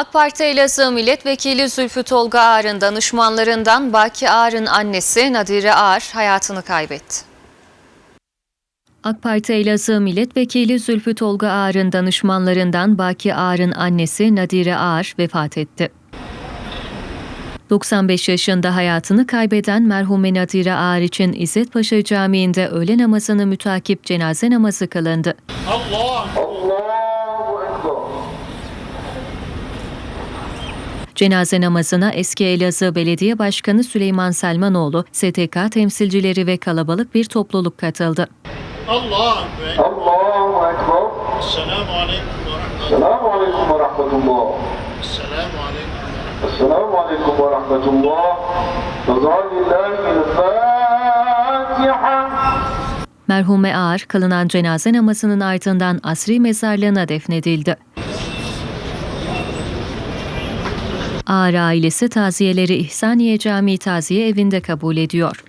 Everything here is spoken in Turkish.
AK Parti Elazığ Milletvekili Zülfü Tolga Ağar'ın danışmanlarından Baki Ağar'ın annesi Nadire Ağar hayatını kaybetti. AK Parti Elazığ Milletvekili Zülfü Tolga Ağar'ın danışmanlarından Baki Ağar'ın annesi Nadire Ağar vefat etti. 95 yaşında hayatını kaybeden merhume Nadire Ağar için İzzet Paşa Camii'nde öğle namazını mütakip cenaze namazı kılındı. Allah! Cenaze namazına eski Elazığ Belediye Başkanı Süleyman Selmanoğlu, STK temsilcileri ve kalabalık bir topluluk katıldı. الله أكبر الله أكبر السلام عليكم ورحمة الله السلام عليكم ورحمة الله السلام عليكم السلام عليكم ورحمة الله رضا لله الفاتحة Merhume Ağar, kılınan cenaze namazının ardından Asri mezarlığına defnedildi. Ağar ailesi taziyeleri İhsaniye Camii Taziye Evi'nde kabul ediyor.